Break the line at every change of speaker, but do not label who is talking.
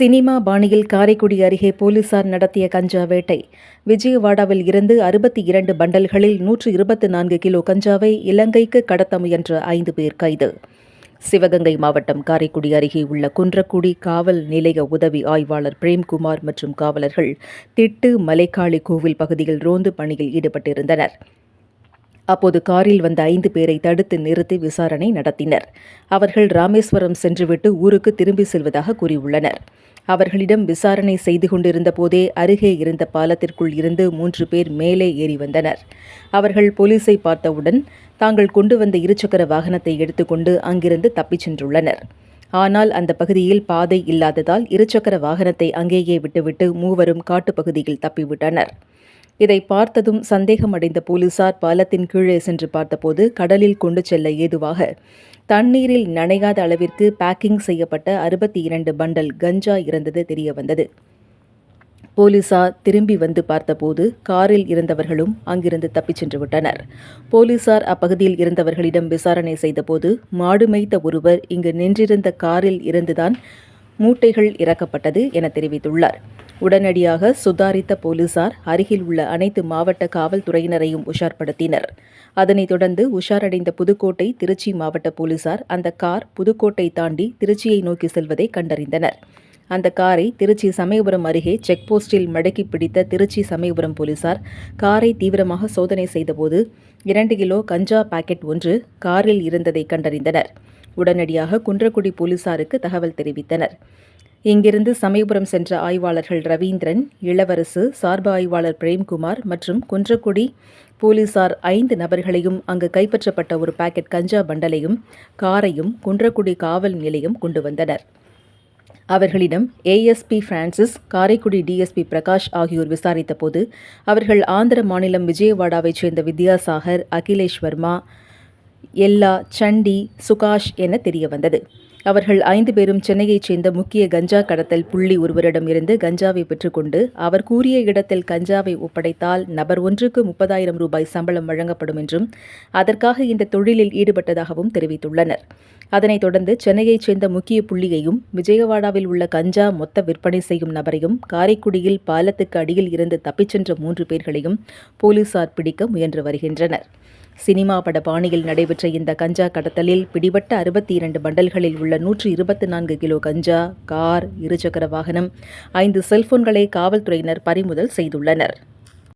Cinema பாணியில் காரைக்குடி அருகே போலீசார் நடத்திய கஞ்சா வேட்டை. விஜயவாடாவில் இருந்து அறுபத்தி இரண்டு பண்டல்களில் நூற்று இருபத்தி நான்கு கிலோ கஞ்சாவை இலங்கைக்கு கடத்த முயன்ற ஐந்து பேர் கைது. சிவகங்கை மாவட்டம் காரைக்குடி அருகே உள்ள குன்றக்குடி காவல் நிலைய உதவி ஆய்வாளர் பிரேம்குமார் மற்றும் காவலர்கள் திட்டு மலைக்காளி கோவில் பகுதியில் ரோந்து பணியில் ஈடுபட்டிருந்தனர். அப்போது காரில் வந்த ஐந்து பேரை தடுத்து நிறுத்தி விசாரணை நடத்தினர். அவர்கள் ராமேஸ்வரம் சென்றுவிட்டு ஊருக்கு திரும்பி செல்வதாக கூறியுள்ளனர். அவர்களிடம் விசாரணை செய்து கொண்டிருந்த போதே அருகே இருந்த பாலத்திற்குள் இருந்து மூன்று பேர் மேலே ஏறி வந்தனர். அவர்கள் போலீஸை பார்த்தவுடன் தாங்கள் கொண்டு வந்த இருசக்கர வாகனத்தை எடுத்துக்கொண்டு அங்கிருந்து தப்பிச் சென்றுள்ளனர். ஆனால் அந்த பகுதியில் பாதை இல்லாததால் இருசக்கர வாகனத்தை அங்கேயே விட்டுவிட்டு மூவரும் காட்டுப்பகுதியில் தப்பிவிட்டனர். இதை பார்த்ததும் சந்தேகமடைந்த போலீசார் பாலத்தின் கீழே சென்று பார்த்தபோது கடலில் கொண்டு செல்ல ஏதுவாக தண்ணீரில் நனையாத அளவிற்கு பேக்கிங் செய்யப்பட்ட அறுபத்தி இரண்டு பண்டல் கஞ்சா இருந்தது தெரியவந்தது. போலீசார் திரும்பி வந்து பார்த்தபோது காரில் இருந்தவர்களும் அங்கிருந்து தப்பிச் சென்று விட்டனர். போலீசார் அப்பகுதியில் இருந்தவர்களிடம் விசாரணை செய்தபோது மாடு மேய்த்த ஒருவர் இங்கு நின்றிருந்த காரில் இருந்துதான் மூட்டைகள் இறக்கப்பட்டது என தெரிவித்துள்ளார். உடனடியாக சுதாரித்த போலீசார் அருகில் உள்ள அனைத்து மாவட்ட காவல்துறையினரையும் உஷார்படுத்தினர். அதனைத் தொடர்ந்து உஷாரடைந்த புதுக்கோட்டை திருச்சி மாவட்ட போலீசார் அந்த கார் புதுக்கோட்டை தாண்டி திருச்சியை நோக்கி செல்வதை கண்டறிந்தனர். அந்த காரை திருச்சி சமயபுரம் அருகே செக் போஸ்டில் மடக்கி பிடித்த திருச்சி சமயபுரம் போலீசார் காரை தீவிரமாக சோதனை செய்தபோது இரண்டு கிலோ கஞ்சா பாக்கெட் ஒன்று காரில் இருந்ததை கண்டறிந்தனர். உடனடியாக குன்றக்குடி போலீசாருக்கு தகவல் தெரிவித்தனர். இங்கிருந்து சமயபுரம் சென்ற ஆய்வாளர்கள் ரவீந்திரன் இளவரசு சார்பு ஆய்வாளர் பிரேம்குமார் மற்றும் குன்றக்குடி போலீசார் ஐந்து நபர்களையும் அங்கு கைப்பற்றப்பட்ட ஒரு பாக்கெட் கஞ்சா பண்டலையும் காரையும் குன்றக்குடி காவல் நிலையம் கொண்டு வந்தனர். அவர்களிடம் ASP Francis Karaikudi DSP Prakash ஆகியோர் விசாரித்தபோது அவர்கள் ஆந்திர மாநிலம் விஜயவாடாவைச் சேர்ந்த வித்யாசாகர் அகிலேஷ் வர்மா எல்லா சண்டி சுகாஷ் என தெரியவந்தது அவர்கள் ஐந்து பேரும் சென்னையைச் சேர்ந்த முக்கிய கஞ்சா கடத்தல் புள்ளி ஒருவரிடம் இருந்து கஞ்சாவை பெற்றுக்கொண்டு அவர் கூறிய இடத்தில் கஞ்சாவை ஒப்படைத்தால் நபர் ஒன்றுக்கு முப்பதாயிரம் ரூபாய் சம்பளம் வழங்கப்படும் என்றும் அதற்காக இந்த தொழிலில் ஈடுபட்டதாகவும் தெரிவித்துள்ளனர். அதனைத் தொடர்ந்து சென்னையைச் சேர்ந்த முக்கிய புள்ளியையும் விஜயவாடாவில் உள்ள கஞ்சா மொத்த விற்பனை செய்யும் நபரையும் காரைக்குடியில் பாலத்துக்கு அடியில் இருந்து தப்பிச் சென்ற மூன்று பேர்களையும் போலீசார் பிடிக்க முயன்று வருகின்றனர். சினிமா பட பாணியில் நடைபெற்ற இந்த கஞ்சா கடத்தலில் பிடிபட்ட அறுபத்தி இரண்டு பண்டல்களில் உள்ள நூற்று இருபத்தி நான்கு கிலோ கஞ்சா கார் இருசக்கர வாகனம் ஐந்து செல்போன்களை காவல்துறையினர் பறிமுதல் செய்துள்ளனர்.